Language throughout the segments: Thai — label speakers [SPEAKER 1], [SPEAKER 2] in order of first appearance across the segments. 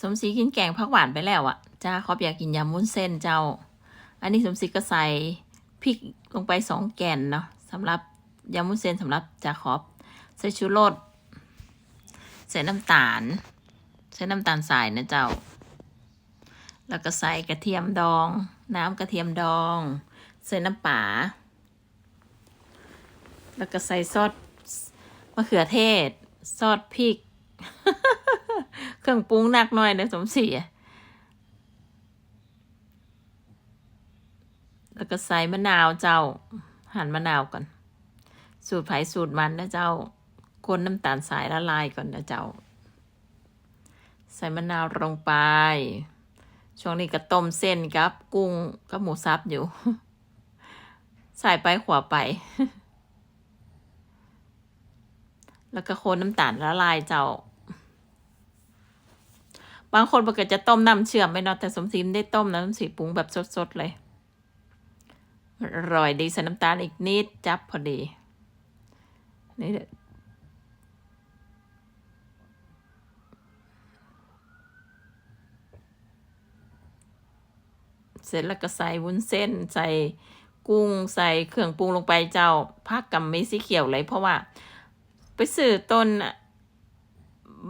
[SPEAKER 1] สมศรีกินแกงผักหวานไปแล้วอะจ้าขอบอยากกินยำวุ้นเส้นเจ้า อันนี้สมศรีก็ใส่พริกลงไปสองแกนเนาะสำหรับยำวุ้นเส้นสำหรับจ้าขอบใส่ชูรสใส่น้ำตาล ใส่น้ำตาลสายนะเจ้า แล้วก็ใส่กระเทียมดอง น้ำกระเทียมดอง ใส่น้ำป่าแล้วก็ใส่ซอสมะเขือเทศ ซอสพริก เครื่องปรุงหนักหน่อยนะสมศรีแล้วก็ใส่มะนาวเจ้า หั่นมะนาวก่อน สูตรไผ่สูตรมันนะเจ้าคนน้ำตาลสายละลายก่อนนะเจ้า ใส่มะนาวลงไป ช่วงนี้ก็ต้มเส้นกับ กุ้งกับหมูสับอยู่ ใส่ไปขวาไป แล้วก็คนน้ำตาลละลายเจ้า บางคนบอกจะต้มน้ำเชื่อมไม่เนาะแต่สมศรีไม่ได้ต้มนะสมศรีปรุงแบบสดๆเลยอร่อยดีใส่น้ำตาลอีกนิดจับพอดีนี่เด้อเสร็จแล้วก็ใส่วุ้นเส้นใส่กุ้งใส่เครื่องปรุงลงไปเจ้าผักกับไม่สีเขียวเลยเพราะว่า ไปซื้อต้น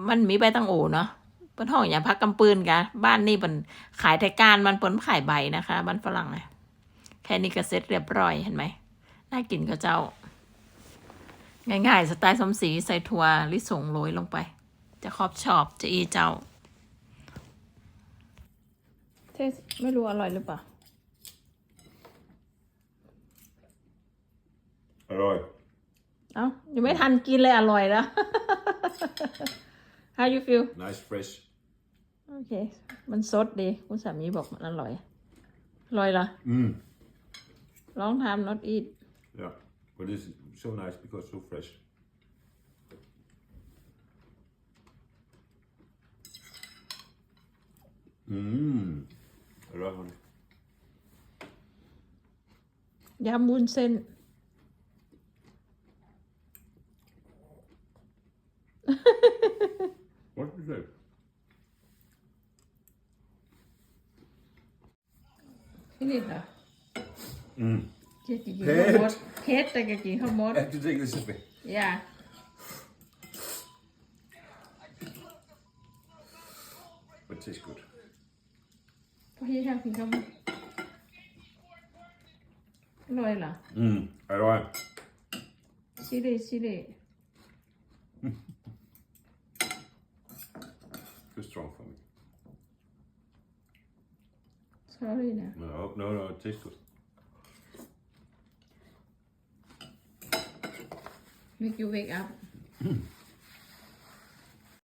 [SPEAKER 1] มันมีใบตังโอเนาะ เปิ้นห้องอย่างพักกำปืนกะบ้านนี่เป็นขายไทยการมันเปิ้นขายใบนะคะ บ้านฝรั่งอะแค่นี้ก็เสร็จเรียบร้อยเห็นไหมน่ากินก็เจ้า ง่ายๆ สไตล์สมศรีใส่ถั่วลิสงโรยลงไป จะครอบชอบจะอีเจ้าเทสไม่รู้อร่อยหรือเปล่า
[SPEAKER 2] Alright.
[SPEAKER 1] เอ้ายังไม่ทันกินเลยอร่อยแล้ว How you feel
[SPEAKER 2] Nice fresh.
[SPEAKER 1] โอเค มันสดดี คุณสามีบอกมันอร่อย อร่อยเหรอ
[SPEAKER 2] Mm.
[SPEAKER 1] ลองทำ not eat
[SPEAKER 2] Yeah. But this is so nice because so fresh. Mmm. Alright, honey.
[SPEAKER 1] ยำวุ้นเส้น พี่นิดเหรอ
[SPEAKER 2] Mm.
[SPEAKER 1] เจ๊กิน
[SPEAKER 2] เผ็
[SPEAKER 1] ข้าว
[SPEAKER 2] ด
[SPEAKER 1] มดเผ็ดแต่แกกินข้าวมด
[SPEAKER 2] I have to take this away.
[SPEAKER 1] อย่า
[SPEAKER 2] But it tastes good.
[SPEAKER 1] พี่ชอบกินข้าวมดอร่อยเหรอ
[SPEAKER 2] Mm. Alright.
[SPEAKER 1] ชิลิชิลิ
[SPEAKER 2] Too strong for me.
[SPEAKER 1] Sorry นะ
[SPEAKER 2] No, no, no, it tastes good.
[SPEAKER 1] make you wake up mm.